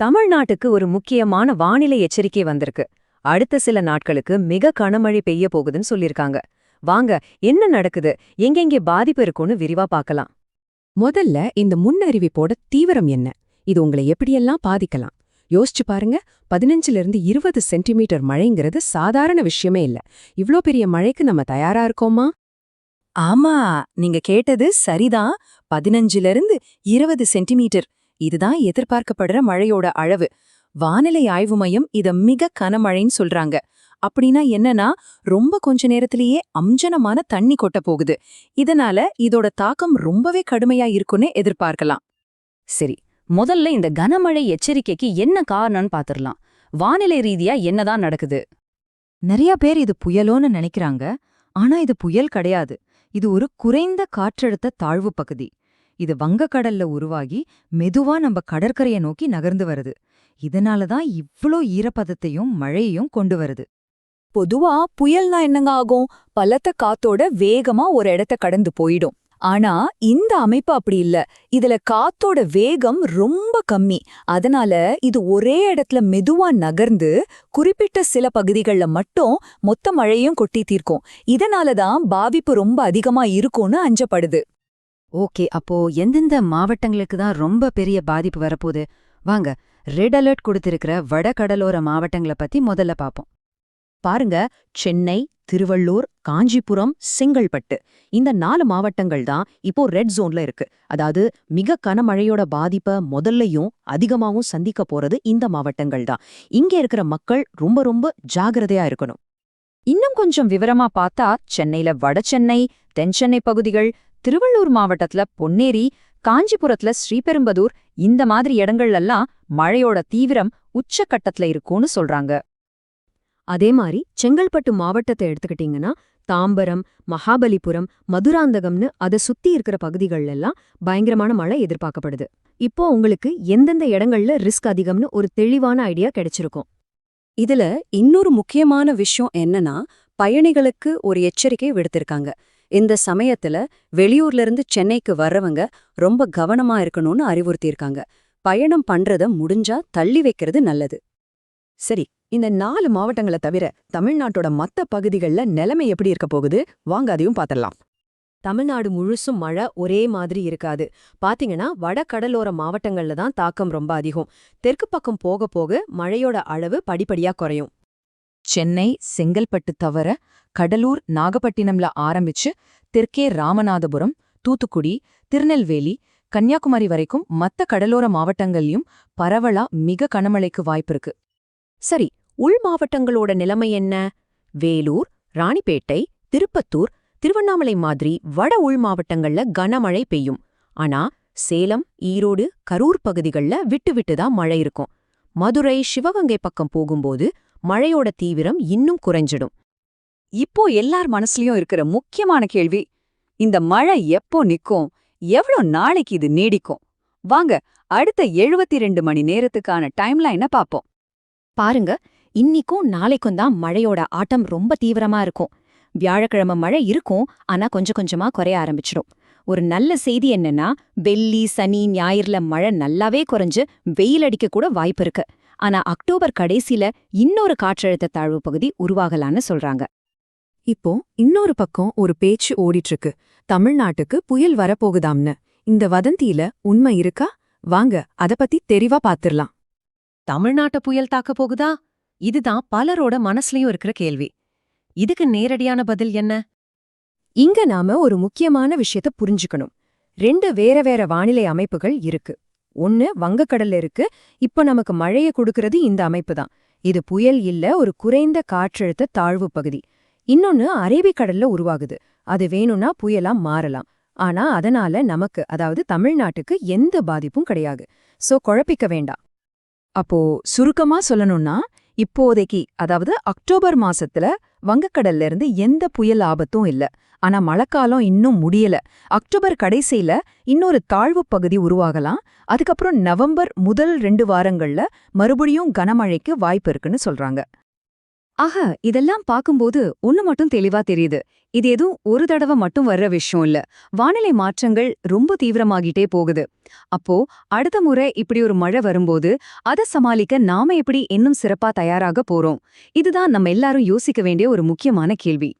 தமிழ்நாட்டுக்கு ஒரு முக்கியமான வானிலை எச்சரிக்கை வந்திருக்கு. அடுத்த சில நாட்களுக்கு மிக கனமழை பெய்ய போகுதுன்னு சொல்லிருக்காங்க. வாங்க என்ன நடக்குது? எங்கெங்கே பாதிப்பு இருக்கும்னு விரிவா பார்க்கலாம். முதல்ல இந்த முன்னறிவிப்போட தீவிரம் என்ன? இது உங்களை எப்படியெல்லாம் பாதிக்கலாம்? யோசிச்சு பாருங்க பதினஞ்சுல இருந்து இருபது சென்டிமீட்டர் மழைங்கிறது சாதாரண விஷயமே இல்ல. இவ்ளோ பெரிய மழைக்கு நம்ம தயாரா இருக்கோமா? ஆமா நீங்க கேட்டது சரிதான். பதினஞ்சுல இருந்து இருபது சென்டிமீட்டர். இதுதான் எதிர்பார்க்கப்படுற மழையோட அளவு. வானிலை ஆய்வு மையம் இத மிக கனமழைன்னு சொல்றாங்க. அப்படின்னா என்னன்னா ரொம்ப கொஞ்ச நேரத்திலேயே அம்ஜனமான தண்ணி கொட்ட போகுது. இதனால இதோட தாக்கம் ரொம்பவே கடுமையா இருக்கும்னு எதிர்பார்க்கலாம். சரி முதல்ல இந்த கனமழை எச்சரிக்கைக்கு என்ன காரணம்னு பாத்திரலாம். வானிலை ரீதியா என்னதான் நடக்குது? நிறைய பேர் இது புயலோன்னு நினைக்கிறாங்க. ஆனா இது புயல் கிடையாது. இது ஒரு குறைந்த காற்றழுத்த தாழ்வு பகுதி. இது வங்கக்கடல்ல உருவாகி மெதுவா நம்ம கடற்கரையை நோக்கி நகர்ந்து வருது. இதனால தான் இவ்ளோ ஈரப்பதத்தையும் மழையையும் கொண்டு வருது. பொதுவா புயல்னா என்னங்க ஆகும்? பலத்த காத்தோட வேகமா ஒரு இடத்த கடந்து போயிடும். ஆனா இந்த அமைப்பு அப்படி இல்ல. இதுல காத்தோட வேகம் ரொம்ப கம்மி. அதனால இது ஒரே இடத்துல மெதுவா நகர்ந்து குறிப்பிட்ட சில பகுதிகள்ல மட்டும் மொத்த மழையும் கொட்டி தீர்க்கும். இதனால தான் பாதிப்பு ரொம்ப அதிகமா இருக்கும்னு அஞ்சப்படுது. ஓகே அப்போ எந்தெந்த மாவட்டங்களுக்கு தான் ரொம்ப பெரிய பாதிப்பு வரப்போகுது? வாங்க ரெட் அலர்ட் கொடுத்திருக்கிற வடகடலோர மாவட்டங்களை பத்தி முதல்ல பாப்போம். பாருங்க சென்னை திருவள்ளூர் காஞ்சிபுரம் செங்கல்பட்டு. இந்த நாலு மாவட்டங்கள் தான் இப்போ ரெட் ஜோன்ல இருக்கு. அதாவது மிக கனமழையோட பாதிப்பை முதல்லையும் அதிகமாவும் சந்திக்க போறது இந்த மாவட்டங்கள் தான். இங்க இருக்கிற மக்கள் ரொம்ப ரொம்ப ஜாகிரதையா இருக்கணும். இன்னும் கொஞ்சம் விவரமா பார்த்தா சென்னையில வட சென்னை தென்சென்னை பகுதிகள் திருவள்ளூர் மாவட்டத்துல பொன்னேரி காஞ்சிபுரத்துல ஸ்ரீபெரும்பதூர் இந்த மாதிரி இடங்கள்லாம் மழையோட தீவிரம் உச்சக்கட்டத்துல இருக்கும்னு சொல்றாங்க. அதே மாதிரி செங்கல்பட்டு மாவட்டத்தை எடுத்துக்கிட்டீங்கன்னா தாம்பரம் மகாபலிபுரம் மதுராந்தகம்னு அதை சுத்தி இருக்கிற பகுதிகள் எல்லாம் பயங்கரமான மழை எதிர்பார்க்கப்படுது. இப்போ உங்களுக்கு எந்தெந்த இடங்கள்ல ரிஸ்க் அதிகம்னு ஒரு தெளிவான ஐடியா கிடைச்சிருக்கும். இதுல இன்னொரு முக்கியமான விஷயம் என்னன்னா பயணிகளுக்கு ஒரு எச்சரிக்கை விடுத்திருக்காங்க. இந்த சமயத்துல வெளியூர்ல இருந்து சென்னைக்கு வர்றவங்க ரொம்ப கவனமா இருக்கணும்னு அறிவுறுத்தியிருக்காங்க. பயணம் பண்றத முடிஞ்சா தள்ளி வைக்கிறது நல்லது. சரி இந்த நாலு மாவட்டங்களை தவிர தமிழ்நாட்டோட மத்த பகுதிகள்ல நிலைமை எப்படி இருக்க போகுது? வாங்க அதையும் பார்த்துடலாம் தமிழ்நாடு முழுசும் மழை ஒரே மாதிரி இருக்காது. பாத்தீங்கன்னா வடகடலோர மாவட்டங்கள்ல தான் தாக்கம் ரொம்ப அதிகம். தெற்கு பக்கம் போக போக மழையோட அளவு படிப்படியா குறையும். சென்னை செங்கல்பட்டு தவிர கடலூர் நாகப்பட்டினம்ல ஆரம்பிச்சு தெற்கே ராமநாதபுரம் தூத்துக்குடி திருநெல்வேலி கன்னியாகுமரி வரைக்கும் மத்த கடலோர மாவட்டங்கள்லயும் பரவலா மிக கனமழைக்கு வாய்ப்பிருக்கு. சரி உள் மாவட்டங்களோட நிலைமை என்ன? வேலூர் ராணிப்பேட்டை திருப்பத்தூர் திருவண்ணாமலை மாதிரி வட உள் மாவட்டங்கள்ல கனமழை பெய்யும். ஆனா சேலம் ஈரோடு கரூர் பகுதிகள்ல விட்டு விட்டு தான் மழை இருக்கும். மதுரை சிவகங்கை பக்கம் போகும்போது மழையோட தீவிரம் இன்னும் குறைஞ்சிடும். இப்போ எல்லார் மனசுலயும் இருக்கிற முக்கியமான கேள்வி இந்த மழை எப்போ நிக்கும்? எவ்வளோ நாளைக்கு இது நீடிக்கும்? வாங்க அடுத்த எழுபத்தி ரெண்டு மணி நேரத்துக்கான டைம்லைனை பாப்போம். பாருங்க இன்னிக்கும் நாளைக்கும் தான் மழையோட ஆட்டம் ரொம்ப தீவிரமா இருக்கும். வியாழக்கிழமை மழை இருக்கும் ஆனா கொஞ்சம் கொஞ்சமா குறைய ஆரம்பிச்சிடும். ஒரு நல்ல செய்தி என்னன்னா வெள்ளி சனி ஞாயிறுல மழை நல்லாவே குறைஞ்சு வெயில் அடிக்க கூட வாய்ப்பு இருக்கு. ஆனா அக்டோபர் கடைசில இன்னொரு காற்றழுத்த தாழ்வு பகுதி உருவாகலான்னு சொல்றாங்க. இப்போ இன்னொரு பக்கம் ஒரு பேச்சு ஓடிட்டு இருக்கு தமிழ்நாட்டுக்கு புயல் வரப்போகுதாம்னு. இந்த வதந்தியில உண்மை இருக்கா? வாங்க அத பத்தி தெரிவா பாத்திரலாம் தமிழ்நாட்ட புயல் தாக்க போகுதா? இதுதான் பலரோட மனசுலயும் இருக்கிற கேள்வி. இதுக்கு நேரடியான பதில் என்ன? இங்க நாம ஒரு முக்கியமான விஷயத்த புரிஞ்சுக்கணும். ரெண்டு வேற வேற வானிலை அமைப்புகள் இருக்கு. ஒன்னு வங்கக்கடல்ல இருக்கு. இப்ப நமக்கு மழைய கொடுக்கறது இந்த அமைப்பு தான் இது புயல் இல்ல ஒரு குறைந்த காற்றழுத்த தாழ்வு பகுதி. இன்னொன்னு அரேபிக்கடல்ல உருவாகுது. அது வேணும்னா புயலா மாறலாம். ஆனா அதனால நமக்கு அதாவது தமிழ்நாட்டுக்கு எந்த பாதிப்பும் கிடையாது. சோ குழப்பிக்க வேண்டாம். அப்போ சுருக்கமா சொல்லணும்னா இப்போதைக்கு அதாவது அக்டோபர் மாசத்துல வங்கக்கடல்ல இருந்து எந்த புயல் ஆபத்தும் இல்ல. ஆனா மழைக்காலம் இன்னும் முடியல. அக்டோபர் கடைசியில இன்னொரு தாழ்வு பகுதி உருவாகலாம். அதுக்கப்புறம் நவம்பர் முதல் ரெண்டு வாரங்கள்ல மறுபடியும் கனமழைக்கு வாய்ப்பு இருக்குன்னு சொல்றாங்க. ஆக இதெல்லாம் பார்க்கும்போது ஒண்ணு மட்டும் தெளிவா தெரியுது. இது எதுவும் ஒரு தடவை மட்டும் வர்ற விஷயம் இல்ல. வானிலை மாற்றங்கள் ரொம்ப தீவிரமாகிட்டே போகுது. அப்போ அடுத்த முறை இப்படி ஒரு மழை வரும்போது அதை சமாளிக்க நாம எப்படி இன்னும் சிறப்பா தயாராக போறோம்? இதுதான் நம்ம எல்லாரும் யோசிக்க வேண்டிய ஒரு முக்கியமான கேள்வி.